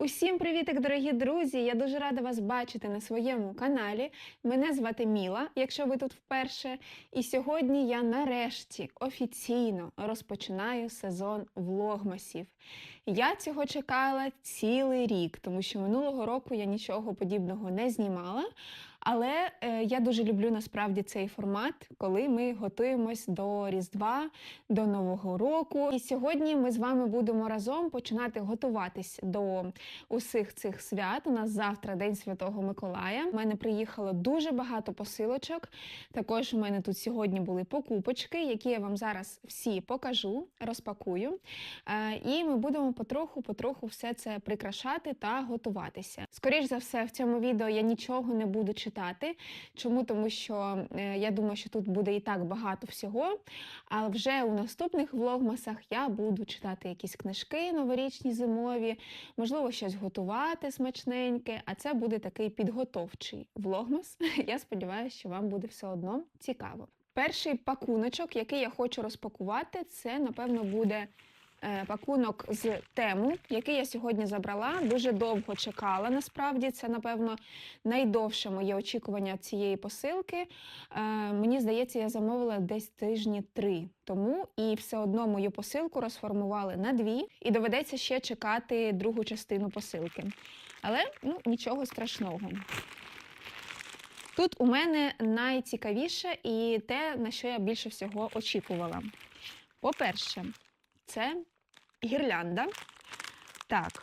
Усім привітик, дорогі друзі! Я дуже рада вас бачити на своєму каналі. Мене звати Міла, якщо ви тут вперше. І сьогодні я нарешті офіційно розпочинаю сезон влогмасів. Я цього чекала цілий рік, тому що минулого року я нічого подібного не знімала. Але е, я дуже люблю насправді цей формат, коли ми готуємось до Різдва, до Нового року. І сьогодні ми з вами будемо разом починати готуватись до усіх цих свят. У нас завтра День Святого Миколая. У мене приїхало дуже багато посилочок. Також у мене тут сьогодні були покупочки, які я вам зараз всі покажу, розпакую. Е, І ми будемо потроху-потроху все це прикрашати та готуватися. Скоріш за все, в цьому відео я нічого не буду читати. Чому? Тому що е, я думаю, що тут буде і так багато всього. А вже у наступних влогмасах я буду читати якісь книжки новорічні, зимові, можливо, щось готувати смачненьке, а це буде такий підготовчий влогмас. Я сподіваюся, що вам буде все одно цікаво. Перший пакуночок, який я хочу розпакувати, це, напевно, буде пакунок з тему, який я сьогодні забрала. Дуже довго чекала. Насправді, це, напевно, найдовше моє очікування цієї посилки. Е, Мені здається, я замовила десь тижні три тому, і все одно мою посилку розформували на дві, і доведеться ще чекати другу частину посилки. Але ну, нічого страшного. Тут у мене найцікавіше і те, на що я більше всього очікувала. По-перше, це гірлянда. Так.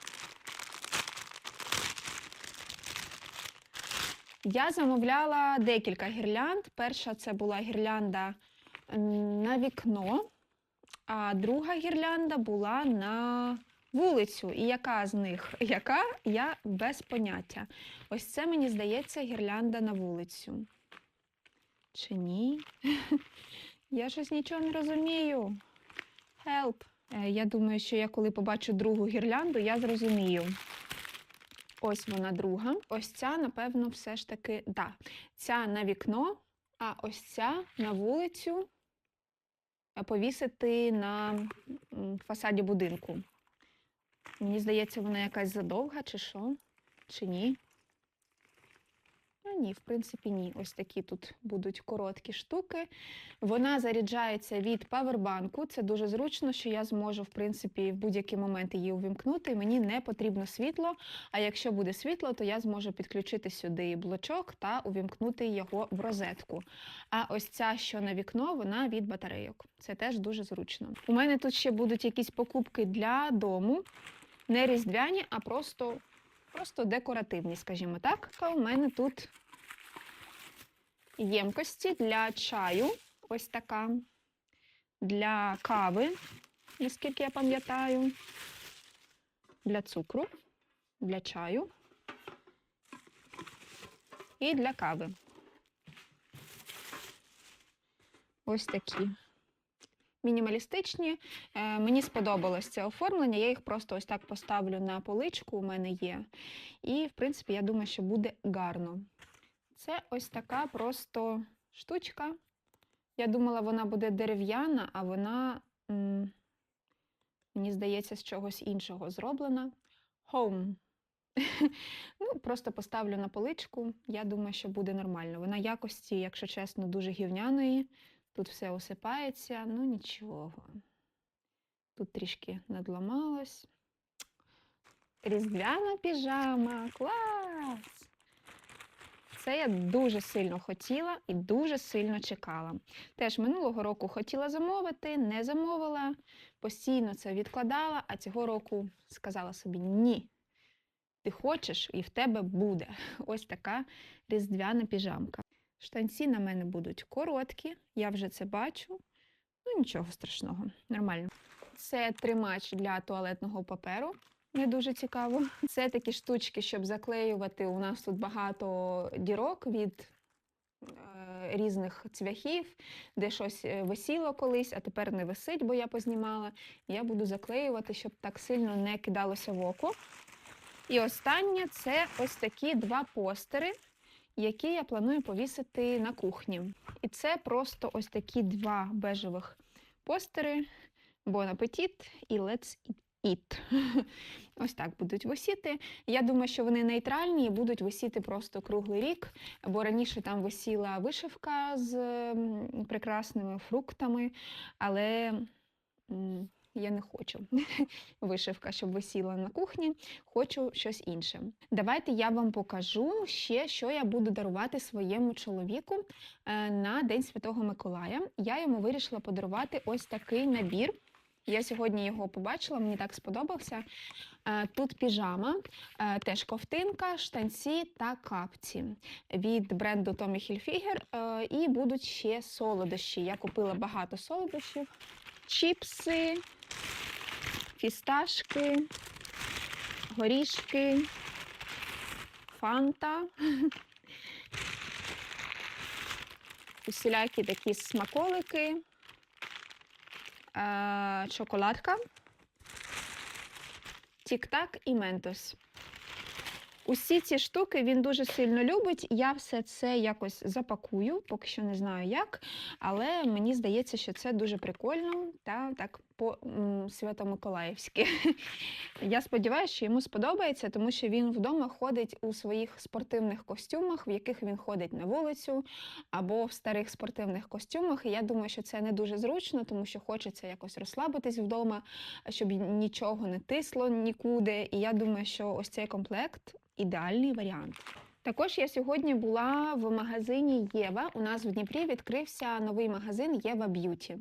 Я замовляла декілька гірлянд. Перша це була гірлянда на вікно, а друга гірлянда була на вулицю. І яка з них? Яка? Я без поняття. Ось це, мені здається, гірлянда на вулицю. Чи ні? Я щось нічого не розумію. Help. Е, Я думаю, що я коли побачу другу гірлянду, я зрозумію. Ось вона друга. Ось ця, напевно, все ж таки, да. Ця на вікно, а ось ця на вулицю е, повісити на фасаді будинку. Мені здається, вона якась задовга, чи що? Чи ні? Ні, в принципі, ні. Ось такі тут будуть короткі штуки. Вона заряджається від павербанку. Це дуже зручно, що я зможу, в принципі, в будь-який момент її увімкнути. Мені не потрібно світло. А якщо буде світло, то я зможу підключити сюди блочок та увімкнути його в розетку. А ось ця, що на вікно, вона від батарейок. Це теж дуже зручно. У мене тут ще будуть якісь покупки для дому. Не різдвяні, а просто, просто декоративні, скажімо так. У мене тут ємкості для чаю, ось така, для кави, наскільки я пам'ятаю, для цукру, для чаю і для кави. Ось такі. Мінімалістичні. Е, мені сподобалось це оформлення. Я їх просто ось так поставлю на поличку, у мене є. І, в принципі, я думаю, що буде гарно. Це ось така просто штучка. Я думала, вона буде дерев'яна, а вона, м, мені здається, з чогось іншого зроблена. Home. ну, просто поставлю на поличку. Я думаю, що буде нормально. Вона якості, якщо чесно, дуже гівняної. Тут все осипається, ну нічого. Тут трішки надламалось. Різдвяна піжама. Клас! Це я дуже сильно хотіла і дуже сильно чекала. Теж минулого року хотіла замовити, не замовила, постійно це відкладала, а цього року сказала собі ні. Ти хочеш і в тебе буде. Ось така різдвяна піжамка. Штанці на мене будуть короткі, я вже це бачу. Ну, нічого страшного, нормально. Це тримач для туалетного паперу. Не дуже цікаво. Це такі штучки, щоб заклеювати. У нас тут багато дірок від е, різних цвяхів, де щось е, висіло колись, а тепер не висить, бо я познімала. Я буду заклеювати, щоб так сильно не кидалося в око. І останнє це ось такі два постери, які я планую повісити на кухні. І це просто ось такі два бежевих постери Bon Appetit і Let's Eat It. Ось так будуть висіти. Я думаю, що вони нейтральні і будуть висіти просто круглий рік, бо раніше там висіла вишивка з прекрасними фруктами, але я не хочу вишивка, щоб висіла на кухні. Хочу щось інше. Давайте я вам покажу ще, що я буду дарувати своєму чоловіку е, на День Святого Миколая. Я йому вирішила подарувати ось такий набір. Я сьогодні його побачила, мені так сподобався. Е, Тут піжама, е, теж ковтинка, штанці та капці від бренду Tommy Hilfiger. Е, І будуть ще солодощі. Я купила багато солодощів, чіпси, фісташки, горішки, фанта. Усілякі такі смаколики, шоколадка, тік-так і ментос. Усі ці штуки він дуже сильно любить. Я все це якось запакую, поки що не знаю як, але мені здається, що це дуже прикольно та так по свято-миколаївськи. Я сподіваюся, що йому сподобається, тому що він вдома ходить у своїх спортивних костюмах, в яких він ходить на вулицю, або в старих спортивних костюмах. І я думаю, що це не дуже зручно, тому що хочеться якось розслабитись вдома, щоб нічого не тисло нікуди. І я думаю, що ось цей комплект ідеальний варіант. Також я сьогодні була в магазині Єва. У нас в Дніпрі відкрився новий магазин Єва Б'юті.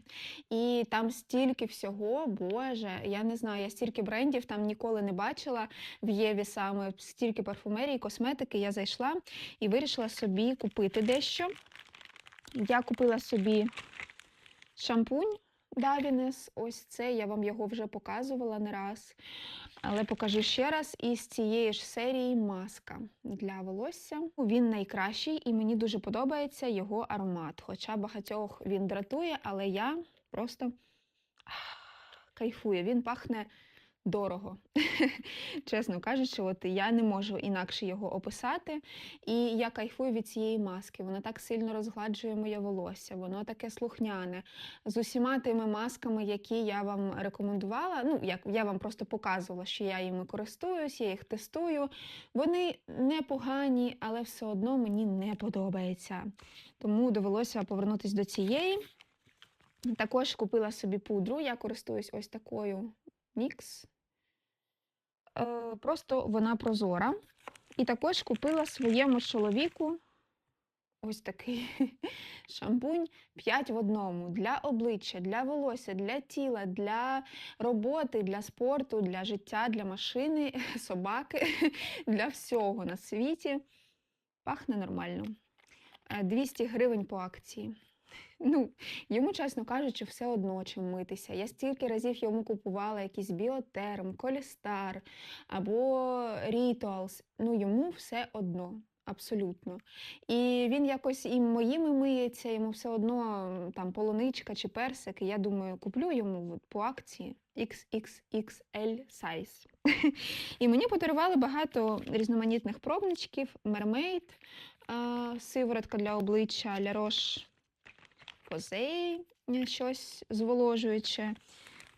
І там стільки всього, боже, я не знаю, я стільки брендів там ніколи не бачила в Єві саме стільки парфумерії, косметики. Я зайшла і вирішила собі купити дещо. Я купила собі шампунь Davines. Ось це, я вам його вже показувала не раз. Але покажу ще раз із цієї ж серії маска для волосся. Він найкращий і мені дуже подобається його аромат. Хоча багатьох він дратує, але я просто кайфую. Він пахне дорого. Чесно кажучи, от я не можу інакше його описати. І я кайфую від цієї маски. Вона так сильно розгладжує моє волосся, воно таке слухняне. З усіма тими масками, які я вам рекомендувала, ну як я вам просто показувала, що я їми користуюсь, я їх тестую. Вони непогані, але все одно мені не подобається. Тому довелося повернутися до цієї. Також купила собі пудру, я користуюсь ось такою Мікс. Е, просто вона прозора. І також купила своєму чоловіку ось такий шампунь 5 в одному для обличчя, для волосся, для тіла, для роботи, для спорту, для життя, для машини, собаки, для всього на світі. Пахне нормально. Е, 200 гривень по акції. Ну, йому, чесно кажучи, все одно чим митися. Я стільки разів йому купувала якийсь біотерм, колістар або рітуалс. Ну, йому все одно. Абсолютно. І він якось і моїми миється, йому все одно там полуничка чи персик. І я думаю, куплю йому по акції XXXL size. І мені подарували багато різноманітних пробничків, а, сиворотка для обличчя, La Posay, е, щось зволожуюче.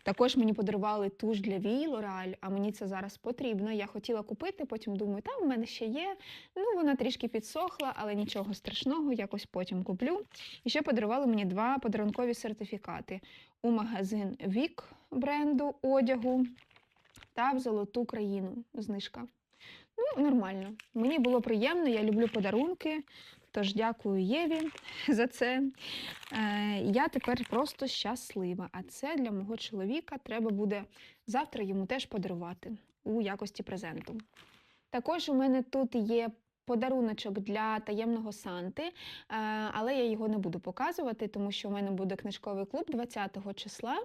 Також мені подарували туш для вій Лореаль, а мені це зараз потрібно. Я хотіла купити, потім думаю, там в мене ще є. Ну, вона трішки підсохла, але нічого страшного, якось потім куплю. І ще подарували мені два подарункові сертифікати у магазин Вік бренду одягу та в Золоту країну знижка. Ну, нормально. Мені було приємно, я люблю подарунки. Тож дякую Єві за це. Е, я тепер просто щаслива. А це для мого чоловіка треба буде завтра йому теж подарувати у якості презенту. Також у мене тут є подаруночок для таємного Санти, е, але я його не буду показувати, тому що у мене буде книжковий клуб 20 числа.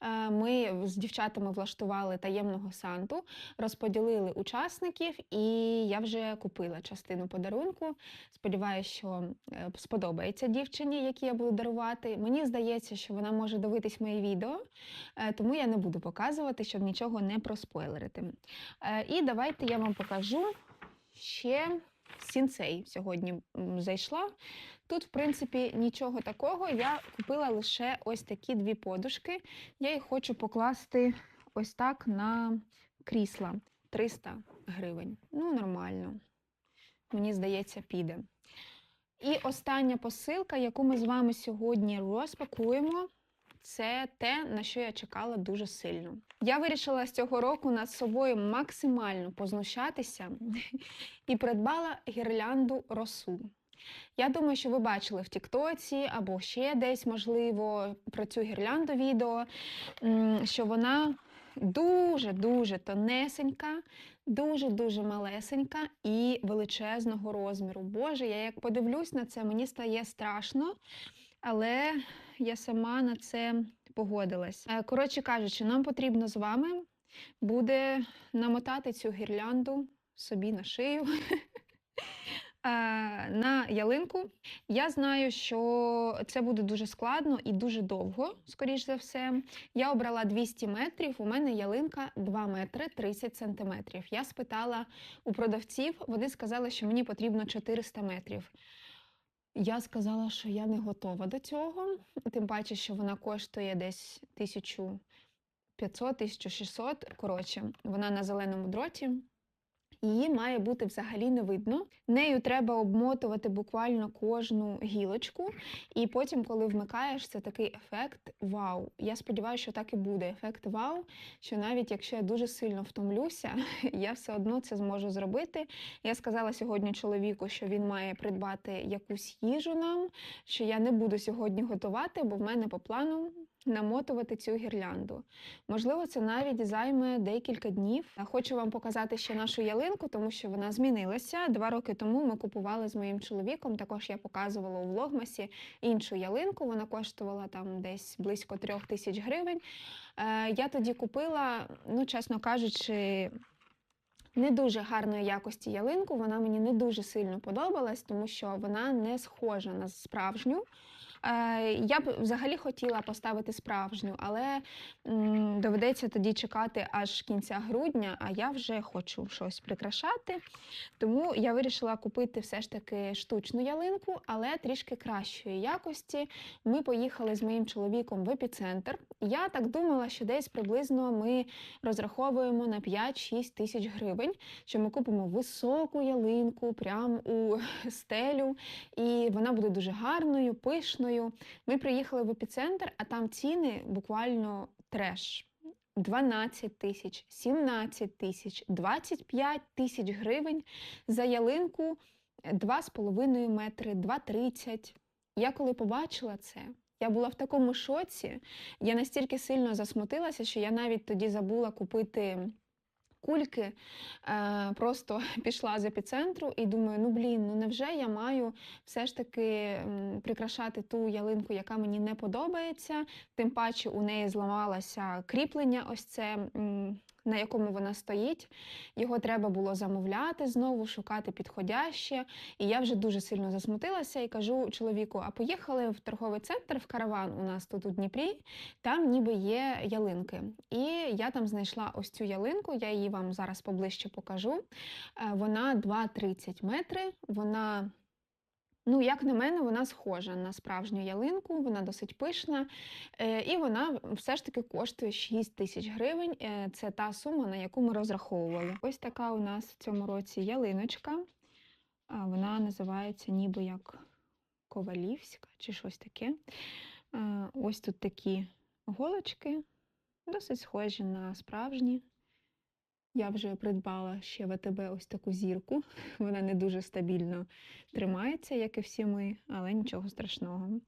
Е, Ми з дівчатами влаштували таємного Санту, розподілили учасників, і я вже купила частину подарунку. Сподіваюся, що е, сподобається дівчині, якій я буду дарувати. Мені здається, що вона може дивитись мої відео, тому я не буду показувати, щоб нічого не проспойлерити. І давайте я вам покажу ще сінцей сьогодні зайшла. Тут, в принципі, нічого такого. Я купила лише ось такі дві подушки. Я їх хочу покласти ось так на крісла 300 гривень. Ну, нормально. Мені здається, піде. І остання посилка, яку ми з вами сьогодні розпакуємо, це те, на що я чекала дуже сильно. Я вирішила з цього року над собою максимально познущатися і придбала гірлянду росу. Я думаю, що ви бачили в Тіктоці або ще десь, можливо, про цю гірлянду відео, що вона дуже-дуже тонесенька, дуже-дуже малесенька і величезного розміру. Боже, я як подивлюсь на це, мені стає страшно, але я сама на це погодилась. Е, Коротше кажучи, нам потрібно з вами буде намотати цю гірлянду собі на шию. е, На ялинку. Я знаю, що це буде дуже складно і дуже довго, скоріш за все. Я обрала 200 метрів, у мене ялинка 2 метри 30 сантиметрів. Я спитала у продавців, вони сказали, що мені потрібно 400 метрів. Я сказала, що я не готова до цього, тим паче, що вона коштує десь 1500-1600. Коротше, вона на зеленому дроті. Її має бути взагалі не видно. Нею треба обмотувати буквально кожну гілочку, і потім, коли вмикаєш, це такий ефект вау. Я сподіваюся, що так і буде. Ефект вау, що навіть якщо я дуже сильно втомлюся, я все одно це зможу зробити. Я сказала сьогодні чоловіку, що він має придбати якусь їжу нам, що я не буду сьогодні готувати, бо в мене по плану намотувати цю гірлянду. Можливо, це навіть займе декілька днів. Хочу вам показати ще нашу ялинку, тому що вона змінилася. Два роки тому ми купували з моїм чоловіком. Також я показувала у влогмасі іншу ялинку. Вона коштувала там десь близько трьох тисяч гривень. Е, я тоді купила, ну чесно кажучи. Не дуже гарної якості ялинку, вона мені не дуже сильно подобалась, тому що вона не схожа на справжню. Е, Я б взагалі хотіла поставити справжню, але доведеться тоді чекати аж кінця грудня, а я вже хочу щось прикрашати. Тому я вирішила купити все ж таки штучну ялинку, але трішки кращої якості. Ми поїхали з моїм чоловіком в епіцентр. Я так думала, що десь приблизно ми розраховуємо на 5-6 тисяч гривень, що ми купимо високу ялинку прямо у стелю, і вона буде дуже гарною, пишною. Ми приїхали в епіцентр, а там ціни буквально треш. 12 тисяч, 17 тисяч, 25 тисяч гривень за ялинку 2,5 метри, 2,30. Я коли побачила це, я була в такому шоці. Я настільки сильно засмутилася, що я навіть тоді забула купити кульки. Е, просто пішла з епіцентру і думаю, ну блін, ну невже я маю все ж таки прикрашати ту ялинку, яка мені не подобається. Тим паче у неї зламалося кріплення, ось це. На якому вона стоїть, його треба було замовляти знову, шукати підходяще. І я вже дуже сильно засмутилася і кажу чоловіку: а поїхали в торговий центр в караван у нас тут у Дніпрі, там ніби є ялинки. І я там знайшла ось цю ялинку, я її вам зараз поближче покажу. Е, Вона 2,30 метри. Вона, ну, як на мене, вона схожа на справжню ялинку, вона досить пишна. Е, І вона все ж таки коштує 6 тисяч гривень. Е, Це та сума, на яку ми розраховували. Ось така у нас в цьому році ялиночка. Вона називається ніби як Ковалівська чи щось таке. Е, Ось тут такі голочки, досить схожі на справжні. Я вже придбала ще в АТБ ось таку зірку. Вона не дуже стабільно тримається, як і всі ми, але нічого страшного.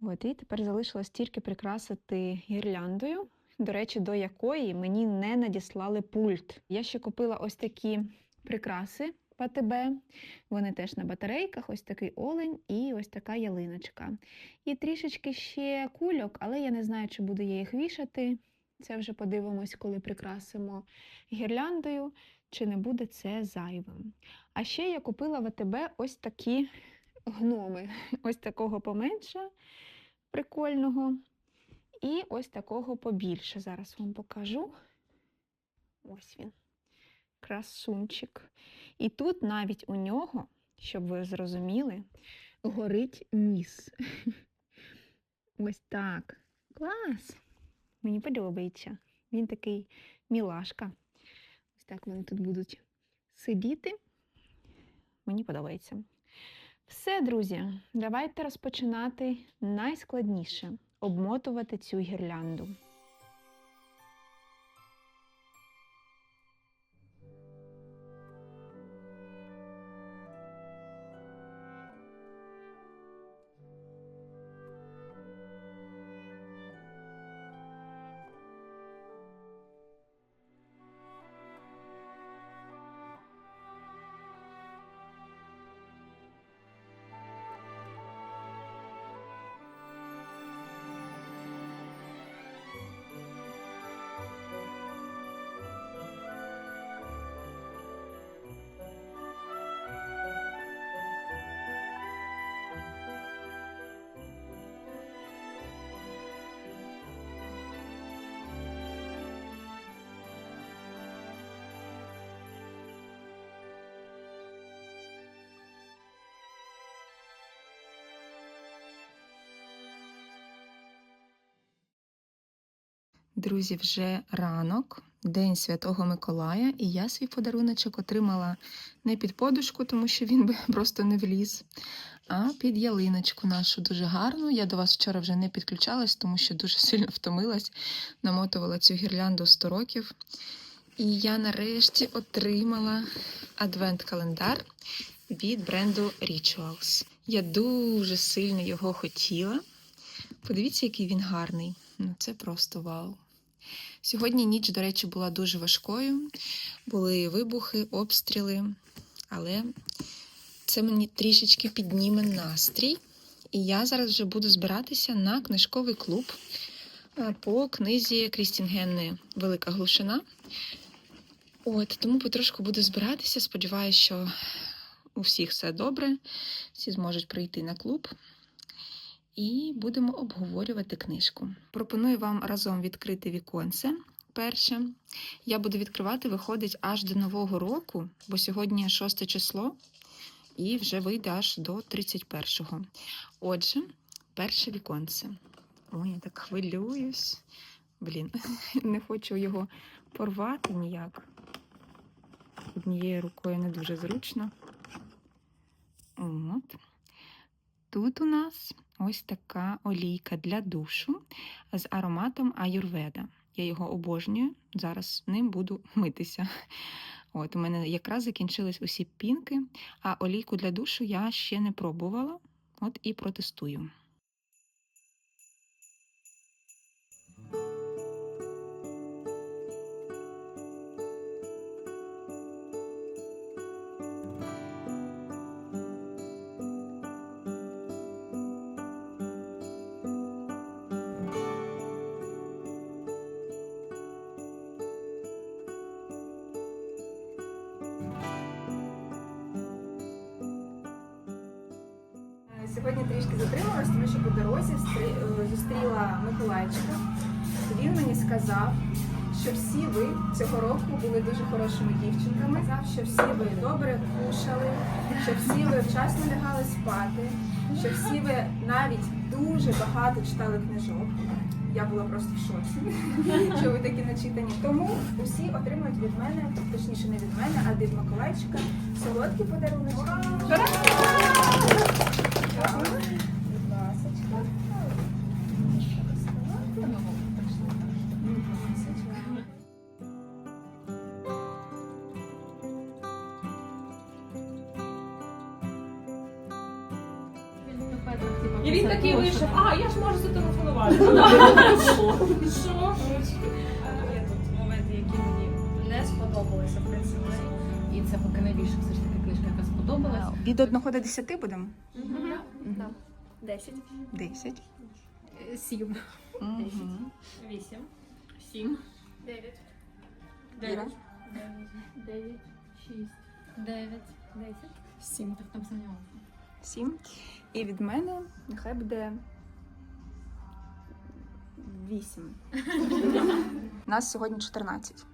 От, і тепер залишилось тільки прикрасити гірляндою, до речі, до якої мені не надіслали пульт. Я ще купила ось такі прикраси в АТБ. Вони теж на батарейках, ось такий олень і ось така ялиночка. І трішечки ще кульок, але я не знаю, чи буду я їх вішати. Це вже подивимось, коли прикрасимо гірляндою, чи не буде це зайвим. А ще я купила в АТБ ось такі гноми. Ось такого поменше, прикольного. І ось такого побільше. Зараз вам покажу. Ось він. Красунчик. І тут навіть у нього, щоб ви зрозуміли, горить ніс. Ось так. Клас! Мені подобається. Він такий мілашка. Ось так вони тут будуть сидіти. Мені подобається. Все, друзі, давайте розпочинати найскладніше обмотувати цю гірлянду. Друзі, вже ранок, День Святого Миколая, і я свій подаруночок отримала не під подушку, тому що він би просто не вліз, а під ялиночку нашу дуже гарну. Я до вас вчора вже не підключалась, тому що дуже сильно втомилась, намотувала цю гірлянду 100 років. І я нарешті отримала адвент-календар від бренду Rituals. Я дуже сильно його хотіла. Подивіться, який він гарний. Ну, це просто вау. Сьогодні ніч, до речі, була дуже важкою. Були вибухи, обстріли, але це мені трішечки підніме настрій. І я зараз вже буду збиратися на книжковий клуб е, по книзі Крістін Генни Велика глушина. От, тому потрошку буду збиратися. Сподіваюся, що у всіх все добре, всі зможуть прийти на клуб і будемо обговорювати книжку. Пропоную вам разом відкрити віконце. Перше, я буду відкривати, виходить аж до Нового року, бо сьогодні 6 число, і вже вийде аж до 31-го. Отже, перше віконце. Ой, я так хвилююсь. Блін, не хочу його порвати ніяк. Однією рукою не дуже зручно. От. Тут у нас ось така олійка для душу з ароматом аюрведа. Я його обожнюю, зараз ним буду митися. От, у мене якраз закінчились усі пінки, а олійку для душу я ще не пробувала. От і протестую. Зустріла Він мені сказав, що всі ви цього року були дуже хорошими дівчинками. Сказав, що всі ви добре кушали, що всі ви вчасно лягали спати, що всі ви навіть дуже багато читали книжок. Я була просто в шоці, що ви такі начитані. Тому усі отримують від мене, точніше не від мене, а від Миколайчика солодкі подарунки. Що? Є тут моменти, які мені не сподобалися, в принципі. І це поки найбільше все ж таки книжка, яка сподобалась. Від 1 до 10 будемо? Десять. 10. Сім. Вісім. Сім. Дев'ять. Іра? Дев'ять. Шість. Дев'ять. Десять. Сім. Так там сумнівався. 7. І від мене нехай буде 8. Нас сьогодні 14.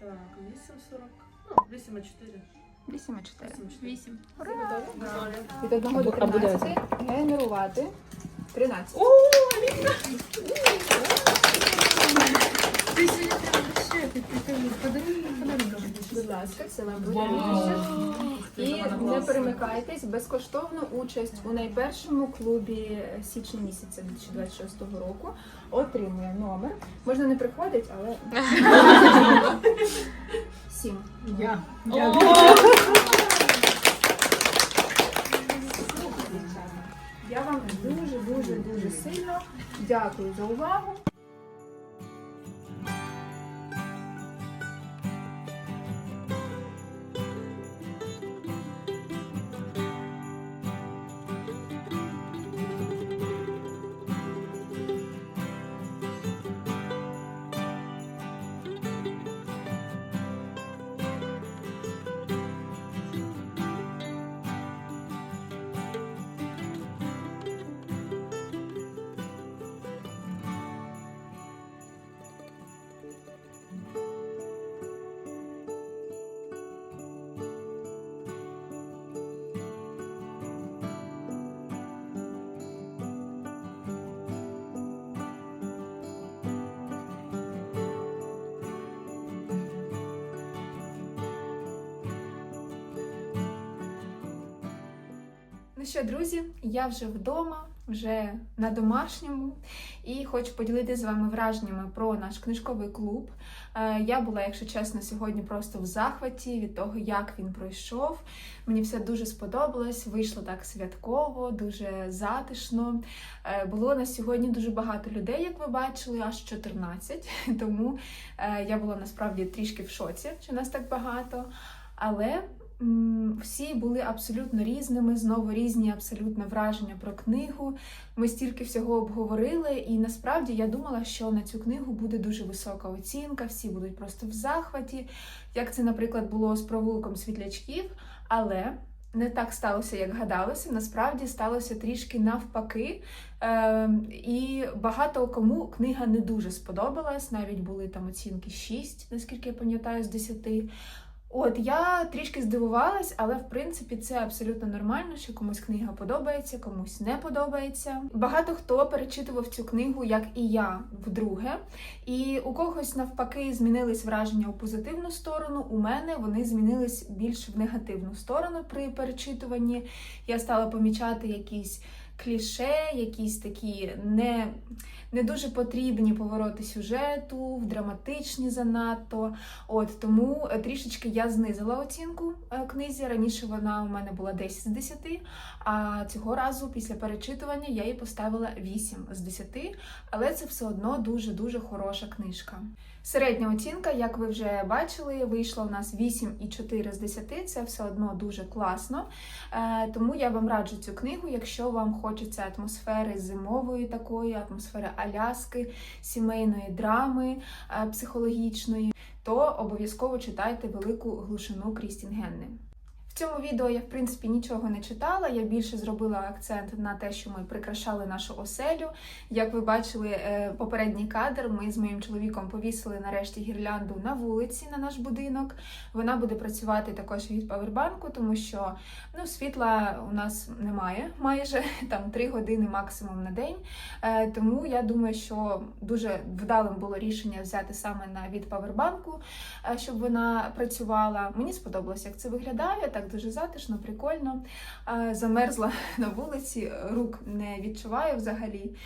Так, 8.40. Ну, 8.4. 8 і 4. Вісім. Від 1 до 13 генерувати 13. Ой, Ти ще подарунок. Будь ласка, це вам буде І не перемикайтесь, безкоштовну участь у найпершому клубі січня місяця 2026 року отримує номер. Можна не приходить, але сім. Я. Я вам дуже дуже дуже сильно дякую за увагу. Ну що, друзі, я вже вдома, вже на домашньому, і хочу поділитися з вами враженнями про наш книжковий клуб. Е, Я була, якщо чесно, сьогодні просто в захваті від того, як він пройшов. Мені все дуже сподобалось, вийшло так святково, дуже затишно. Е, Було на сьогодні дуже багато людей, як ви бачили, аж 14. Тому е, я була насправді трішки в шоці, що нас так багато. Але всі були абсолютно різними, знову різні абсолютно враження про книгу. Ми стільки всього обговорили, і насправді я думала, що на цю книгу буде дуже висока оцінка, всі будуть просто в захваті, як це, наприклад, було з провулком світлячків. Але не так сталося, як гадалося. Насправді сталося трішки навпаки. Е, і багато кому книга не дуже сподобалась. Навіть були там оцінки 6, наскільки я пам'ятаю, з 10. От я трішки здивувалась, але в принципі це абсолютно нормально, що комусь книга подобається, комусь не подобається. Багато хто перечитував цю книгу, як і я, вдруге. І у когось навпаки змінились враження у позитивну сторону. У мене вони змінились більш в негативну сторону при перечитуванні. Я стала помічати якісь кліше, якісь такі не, не дуже потрібні повороти сюжету, в драматичні занадто. От тому е, трішечки я знизила оцінку е, книзі. Раніше вона у мене була 10 з 10, а цього разу після перечитування я їй поставила 8 з 10, але це все одно дуже-дуже хороша книжка. Середня оцінка, як ви вже бачили, вийшла у нас 8,4 з 10. Це все одно дуже класно. Е, Тому я вам раджу цю книгу, якщо вам хочеться атмосфери зимової такої, атмосфери Аляски, сімейної драми е, психологічної, то обов'язково читайте велику глушину Крістін Генни. В цьому відео я, в принципі, нічого не читала. Я більше зробила акцент на те, що ми прикрашали нашу оселю. Як ви бачили, е, попередній кадр, ми з моїм чоловіком повісили нарешті гірлянду на вулиці на наш будинок. Вона буде працювати також від павербанку, тому що ну, світла у нас немає майже там 3 години максимум на день. Е, Тому я думаю, що дуже вдалим було рішення взяти саме на від павербанку, е, щоб вона працювала. Мені сподобалось, як це виглядає. Так дуже затишно, прикольно. Замерзла на вулиці, рук не відчуваю взагалі.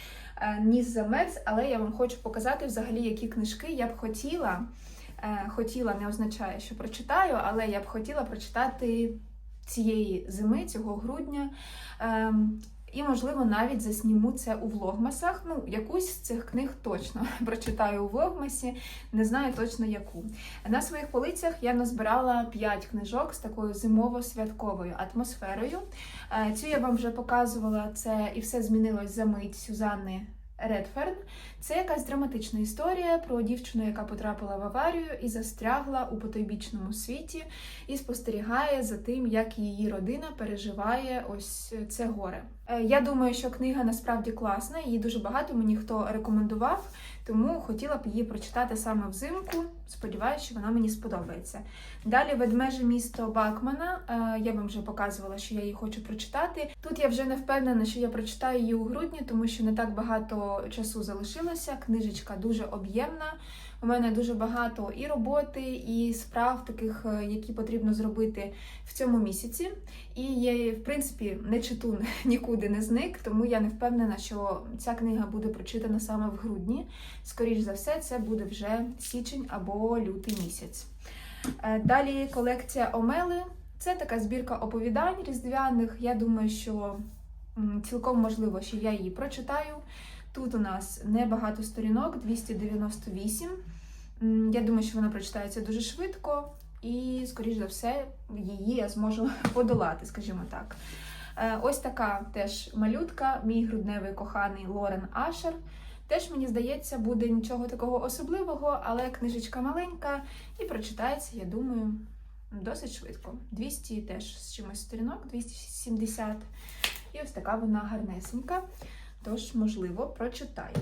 Е, Ніс замерз, але я вам хочу показати взагалі, які книжки я б хотіла. Е, Хотіла не означає, що прочитаю, але я б хотіла прочитати цієї зими, цього грудня. І, можливо, навіть засніму це у влогмасах. Ну, якусь з цих книг точно прочитаю у влогмасі, не знаю точно яку. На своїх полицях я назбирала 5 книжок з такою зимово-святковою атмосферою. Е, Цю я вам вже показувала це і все змінилось за мить Сюзанни Редферн. Це якась драматична історія про дівчину, яка потрапила в аварію і застрягла у потойбічному світі, і спостерігає за тим, як її родина переживає ось це горе. Е, Я думаю, що книга насправді класна, її дуже багато мені хто рекомендував, тому хотіла б її прочитати саме взимку. Сподіваюся, що вона мені сподобається. Далі ведмеже місто Бакмана. Е, Я вам вже показувала, що я її хочу прочитати. Тут я вже не впевнена, що я прочитаю її у грудні, тому що не так багато часу залишилося. Книжечка дуже об'ємна. У мене дуже багато і роботи, і справ, таких, е, які потрібно зробити в цьому місяці. І я, в принципі, не читу нікуди не зник, тому я не впевнена, що ця книга буде прочитана саме в грудні. Скоріш за все, це буде вже січень або лютий місяць. Е, Далі колекція Омели. Це така збірка оповідань різдвяних. Я думаю, що цілком можливо, що я її прочитаю. Тут у нас небагато сторінок, 298. Я думаю, що вона прочитається дуже швидко, і, скоріш за все, її я зможу подолати, скажімо так. Е, Ось така теж малютка, мій грудневий коханий Лорен Ашер. Теж, мені здається, буде нічого такого особливого, але книжечка маленька і прочитається, я думаю, досить швидко. 200 теж з чимось сторінок, 270. І ось така вона гарнесенька. Тож, можливо, прочитаю.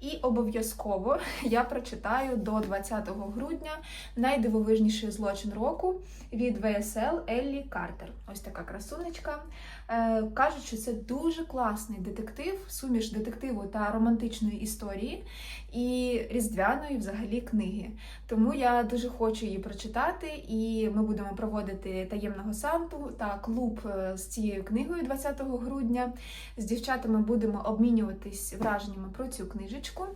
І обов'язково я прочитаю до 20 грудня найдивовижніший злочин року від ВСЛ Еллі Картер. Ось така красунечка. Е, кажуть, що це дуже класний детектив, суміш детективу та романтичної історії і різдвяної взагалі книги. Тому я дуже хочу її прочитати, і ми будемо проводити таємного санту та клуб е, з цією книгою 20 грудня. З дівчатами будемо обмінюватись враженнями про цю книжечку.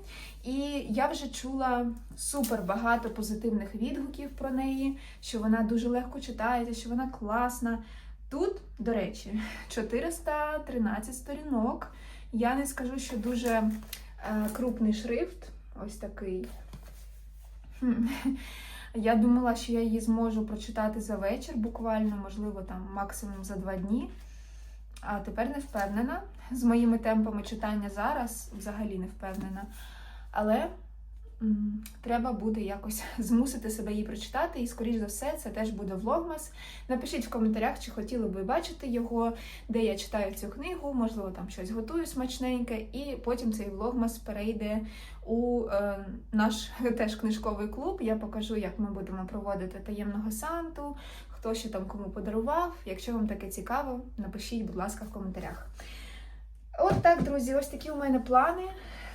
І я вже чула супер багато позитивних відгуків про неї, що вона дуже легко читається, що вона класна. Тут, до речі, 413 сторінок. Я не скажу, що дуже е, крупний шрифт. Ось такий. Хм. Я думала, що я її зможу прочитати за вечір, буквально, можливо, там максимум за два дні. А тепер не впевнена. З моїми темпами читання зараз взагалі не впевнена. Але треба буде якось змусити себе її прочитати, і, скоріш за все, це теж буде влогмас. Напишіть в коментарях, чи хотіли б ви бачити його, де я читаю цю книгу, можливо, там щось готую смачненьке, і потім цей влогмас перейде у е, наш теж книжковий клуб. Я покажу, як ми будемо проводити таємного санту, хто що там кому подарував. Якщо вам таке цікаво, напишіть, будь ласка, в коментарях. От так, друзі, ось такі у мене плани.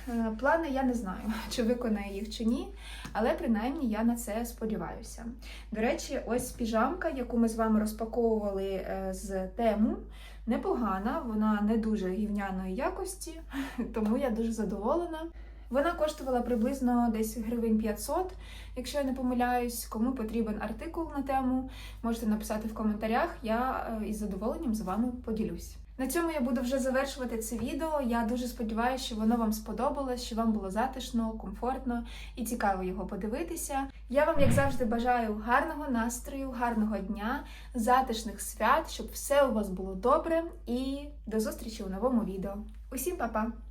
Е, Плани я не знаю, чи виконаю їх чи ні, але принаймні я на це сподіваюся. До речі, ось піжамка, яку ми з вами розпаковували е, з тему, непогана, вона не дуже гівняної якості, тому я дуже задоволена. Вона коштувала приблизно десь гривень 500, якщо я не помиляюсь. Кому потрібен артикул на тему, можете написати в коментарях. Я е, із задоволенням з вами поділюсь. На цьому я буду вже завершувати це відео. Я дуже сподіваюся, що воно вам сподобалось, що вам було затишно, комфортно і цікаво його подивитися. Я вам, як завжди, бажаю гарного настрою, гарного дня, затишних свят, щоб все у вас було добре. І до зустрічі у новому відео. Усім па-па!